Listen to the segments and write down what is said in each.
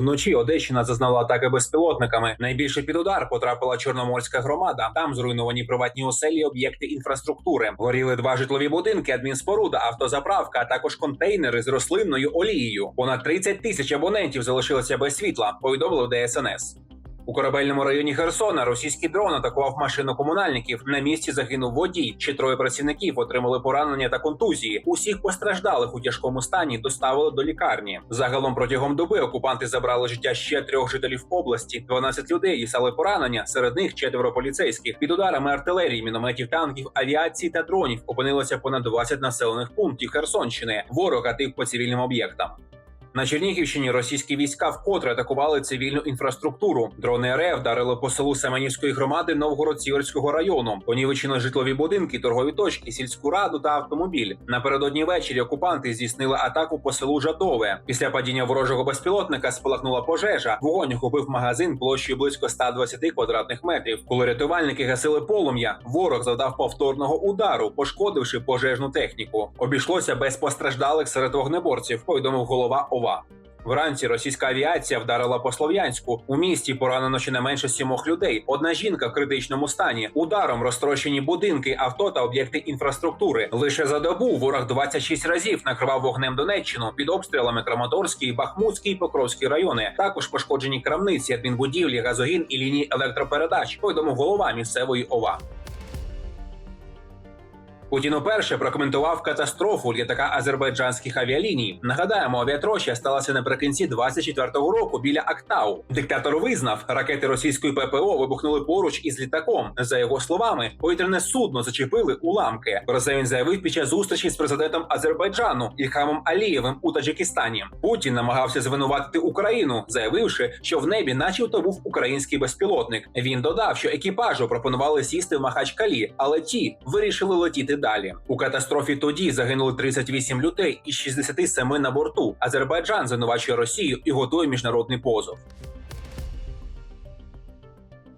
Вночі Одещина зазнала атаки безпілотниками. Найбільше під удар потрапила Чорноморська громада. Там зруйновані приватні оселі, об'єкти інфраструктури. Горіли два житлові будинки, адмінспоруда, автозаправка, а також контейнери з рослинною олією. Понад 30 тисяч абонентів залишилися без світла. Повідомили ДСНС. У корабельному районі Херсона російський дрон атакував машину комунальників. На місці загинув водій. Ще троє працівників отримали поранення та контузії. Усіх постраждалих у тяжкому стані доставили до лікарні. Загалом протягом доби окупанти забрали життя ще трьох жителів області. 12 людей дістали поранення. Серед них четверо поліцейських. Під ударами артилерії, мінометів, танків, авіації та дронів опинилося понад 20 населених пунктів Херсонщини. Ворог гатив по цивільним об'єктам. На Чернігівщині російські війська вкотре атакували цивільну інфраструктуру. Дрони РФ вдарили по селу Семенівської громади Новгород-Сіверського району. Понівечено житлові будинки, торгові точки, сільську раду та автомобіль. Напередодні ввечері окупанти здійснили атаку по селу Жадове. Після падіння ворожого безпілотника спалахнула пожежа. Вогонь охопив магазин площею близько 120 квадратних метрів. Коли рятувальники гасили полум'я, ворог завдав повторного удару, пошкодивши пожежну техніку. Обійшлося без постраждалих серед вогнеборців. Повідомив голова ОВА. Вранці російська авіація вдарила по Слов'янську. У місті поранено щонайменше сімох людей. Одна жінка в критичному стані. Ударом розтрощені будинки, авто та об'єкти інфраструктури. Лише за добу ворог 26 разів накривав вогнем Донеччину під обстрілами Краматорський, Бахмутський, Покровський райони. Також пошкоджені крамниці, адмінбудівлі, газогін і лінії електропередач. Повідомив голова місцевої ОВА. Путін уперше прокоментував катастрофу літака азербайджанських авіаліній. Нагадаємо, авіатроща сталася наприкінці 24-го року біля Актау. Диктатор визнав, ракети російської ППО вибухнули поруч із літаком. За його словами, повітряне судно зачепили уламки. Про це він заявив під час зустрічі з президентом Азербайджану Ільхамом Алієвим у Таджикистані. Путін намагався звинуватити Україну, заявивши, що в небі, начебто, був український безпілотник. Він додав, що екіпажу пропонували сісти в Махачкалі, але ті вирішили летіти далі. У катастрофі тоді загинули 38 людей із 67 на борту. Азербайджан звинувачує Росію і готує міжнародний позов.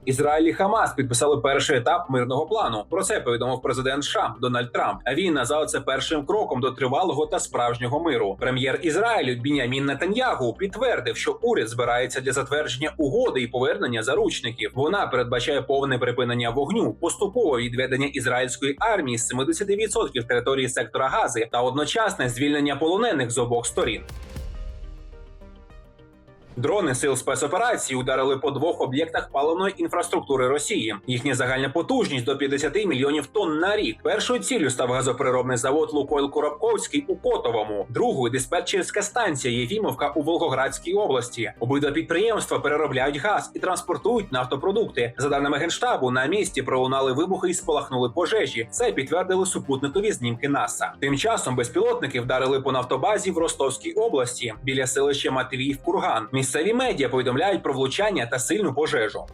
Ізраїль і Хамас підписали перший етап мирного плану. Про це повідомив президент США Дональд Трамп. А він назвав це першим кроком до тривалого та справжнього миру. Прем'єр Ізраїлю Бінямін Нетаньягу підтвердив, що уряд збирається для затвердження угоди і повернення заручників. Вона передбачає повне припинення вогню, поступове відведення ізраїльської армії з 70% території сектора Гази та одночасне звільнення полонених з обох сторін. Дрони сил спецоперації ударили по двох об'єктах паливної інфраструктури Росії. Їхня загальна потужність до 50 мільйонів тонн на рік. Першою ціллю став газопереробний завод Лукойл Коробковський у Котовому, другою диспетчерська станція Єфімовка у Волгоградській області. Обидва підприємства переробляють газ і транспортують нафтопродукти. За даними генштабу, на місці пролунали вибухи і спалахнули пожежі. Це підтвердили супутникові знімки НАСА. Тим часом безпілотники вдарили по нафтобазі в Ростовській області біля селища Матвіїв Курган. Місцеві медіа повідомляють про влучання та сильну пожежу.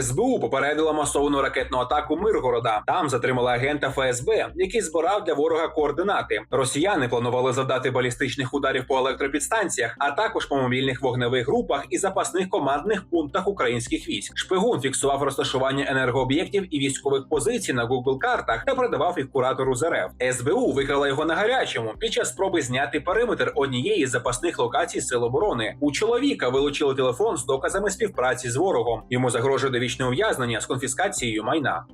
СБУ попередила масовану ракетну атаку Миргорода. Там затримали агента ФСБ, який збирав для ворога координати. Росіяни планували завдати балістичних ударів по електропідстанціях, а також по мобільних вогневих групах і запасних командних пунктах українських військ. Шпигун фіксував розташування енергооб'єктів і військових позицій на Google картах та передавав їх куратору з РФ. СБУ викрала його на гарячому під час спроби зняти периметр однієї з запасних локацій сил оборони. У чоловіка вилучили телефон з доказами співпраці з ворогом. Йому загрожує довічне ув'язнення з конфіскацією майна.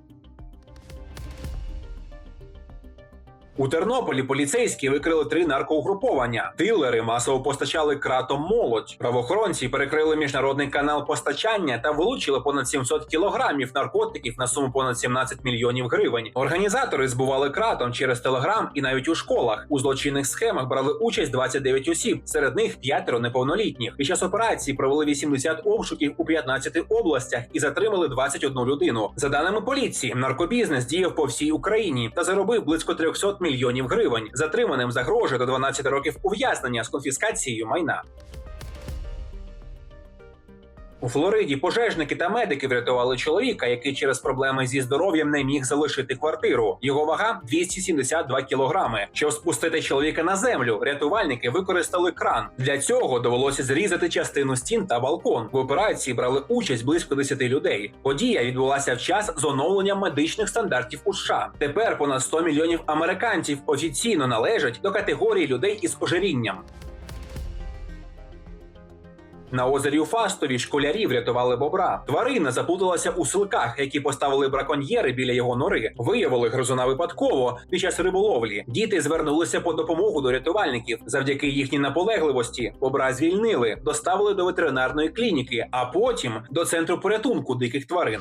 У Тернополі поліцейські викрили три наркоугруповання. Дилери масово постачали кратом молодь. Правоохоронці перекрили міжнародний канал постачання та вилучили понад 700 кілограмів наркотиків на суму понад 17 мільйонів гривень. Організатори збували кратом через телеграм і навіть у школах. У злочинних схемах брали участь 29 осіб, серед них п'ятеро неповнолітніх. Під час операції провели 80 обшуків у 15 областях і затримали 21 людину. За даними поліції, наркобізнес діяв по всій Україні та заробив близько 300 мільйонів гривень. Затриманим загрожує до 12 років ув'язнення з конфіскацією майна. У Флориді пожежники та медики врятували чоловіка, який через проблеми зі здоров'ям не міг залишити квартиру. Його вага 272 кілограми. Щоб спустити чоловіка на землю, рятувальники використали кран. Для цього довелося зрізати частину стін та балкон. В операції брали участь близько 10 людей. Подія відбулася в час з оновленням медичних стандартів у США. Тепер понад 100 мільйонів американців офіційно належать до категорії людей із ожирінням. На озері Фастові школярі врятували бобра. Тварина заплуталася у силках, які поставили браконьєри біля його нори. Виявили гризуна випадково під час риболовлі. Діти звернулися по допомогу до рятувальників. Завдяки їхній наполегливості бобра звільнили, доставили до ветеринарної клініки, а потім до центру порятунку диких тварин.